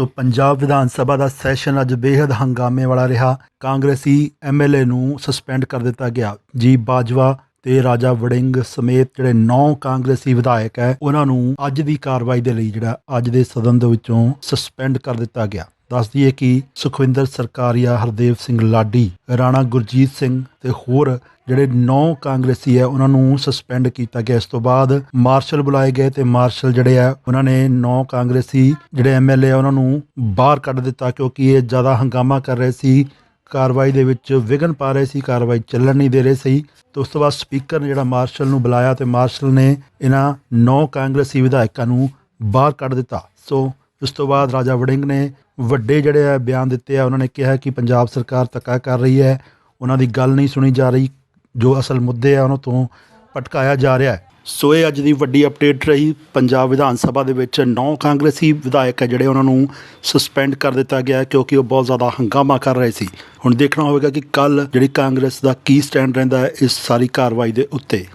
ਸੋ ਪੰਜਾਬ ਵਿਧਾਨ ਸਭਾ ਦਾ session ਅੱਜ ਬੇहद ਹੰਗਾਮੇ ਵਾਲਾ ਰਿਹਾ। ਕਾਂਗਰਸੀ ਐਮਐਲਏ ਨੂੰ ਸਸਪੈਂਡ ਕਰ ਦਿੱਤਾ ਗਿਆ। ਜੀ ਬਾਜਵਾ ਤੇ ਰਾਜਾ ਵੜਿੰਗ ਸਮੇਤ ਜਿਹੜੇ 9 ਕਾਂਗਰਸੀ ਵਿਧਾਇਕ ਹੈ, ਉਹਨਾਂ ਨੂੰ ਅੱਜ ਦੀ ਕਾਰਵਾਈ ਦੇ ਲਈ ਜਿਹੜਾ ਅੱਜ ਦੇ ਸਦਨ ਦੇ ਵਿੱਚੋਂ ਸਸਪੈਂਡ ਕਰ ਦਿੱਤਾ ਗਿਆ। ਦੱਸ ਦਈਏ ਕਿ ਸੁਖਵਿੰਦਰ ਸਰਕਾਰੀਆ ਹਰਦੇਵ ਸਿੰਘ ਲਾਡੀ, ਰਾਣਾ ਗੁਰਜੀਤ ਸਿੰਘ ਤੇ ਹੋਰ ਜਿਹੜੇ 9 ਕਾਂਗਰਸੀ ਹੈ, ਉਹਨਾਂ ਨੂੰ ਸਸਪੈਂਡ ਕੀਤਾ ਗਿਆ। ਇਸ ਤੋਂ ਬਾਅਦ ਮਾਰਸ਼ਲ ਬੁਲਾਏ ਗਏ ਤੇ ਮਾਰਸ਼ਲ ਜਿਹੜੇ ਆ, ਉਹਨਾਂ ਨੇ 9 ਕਾਂਗਰਸੀ ਜਿਹੜੇ ਐਮਐਲਏ ਆ, ਉਹਨਾਂ ਨੂੰ ਬਾਹਰ ਕੱਢ ਦਿੱਤਾ ਕਿਉਂਕਿ ਇਹ ਜ਼ਿਆਦਾ ਹੰਗਾਮਾ ਕਰ ਰਹੇ ਸੀ। ਕਾਰਵਾਈ ਦੇ ਵਿੱਚ ਵਿਘਨ ਪਾ ਰਹੇ ਸੀ, ਕਾਰਵਾਈ ਚੱਲਣ ਨਹੀਂ ਦੇ ਰਹੇ ਸੀ। ਤੇ ਉਸ ਤੋਂ ਬਾਅਦ ਸਪੀਕਰ ਨੇ ਜਿਹੜਾ ਮਾਰਸ਼ਲ ਨੂੰ ਬੁਲਾਇਆ ਤੇ ਮਾਰਸ਼ਲ ਨੇ ਇਹਨਾਂ 9 ਕਾਂਗਰਸੀ ਵਿਧਾਇਕਾਂ ਨੂੰ ਬਾਹਰ ਕੱਢ ਦਿੱਤਾ। ਸੋ ਉਸ ਤੋਂ ਬਾਅਦ ਰਾਜਾ ਵੜਿੰਗ ਨੇ ਵੱਡੇ ਜਿਹੜੇ ਆ ਬਿਆਨ ਦਿੱਤੇ ਆ, ਉਹਨਾਂ ਨੇ ਕਿਹਾ ਕਿ ਪੰਜਾਬ ਸਰਕਾਰ ਧੱਕਾ ਕਰ ਰਹੀ ਹੈ। ਉਹਨਾਂ ਦੀ ਗੱਲ ਨਹੀਂ ਸੁਣੀ ਜਾ ਰਹੀ, ਜੋ ਅਸਲ ਮੁੱਦੇ ਆ, ਉਹਨਾਂ ਤੋਂ ਭਟਕਾਇਆ ਜਾ ਰਿਹਾ ਹੈ। ਸੋ ਇਹ ਅੱਜ ਦੀ ਵੱਡੀ ਅਪਡੇਟ ਰਹੀ। ਪੰਜਾਬ ਵਿਧਾਨ ਸਭਾ ਦੇ ਵਿੱਚ 9 ਕਾਂਗਰਸੀ ਵਿਧਾਇਕ ਹੈ ਜਿਹੜੇ ਉਹਨਾਂ ਨੂੰ ਸਸਪੈਂਡ ਕਰ ਦਿੱਤਾ ਗਿਆ ਕਿਉਂਕਿ ਉਹ ਬਹੁਤ ਜ਼ਿਆਦਾ ਹੰਗਾਮਾ ਕਰ ਰਹੇ ਸੀ। ਹੁਣ ਦੇਖਣਾ ਹੋਵੇਗਾ ਕਿ ਕੱਲ ਜਿਹੜੀ ਕਾਂਗਰਸ ਦਾ ਕੀ ਸਟੈਂਡ ਰਹਿੰਦਾ ਹੈ, ਇਸ ਸਾਰੀ ਕਾਰਵਾਈ ਦੇ ਉੱਤੇ।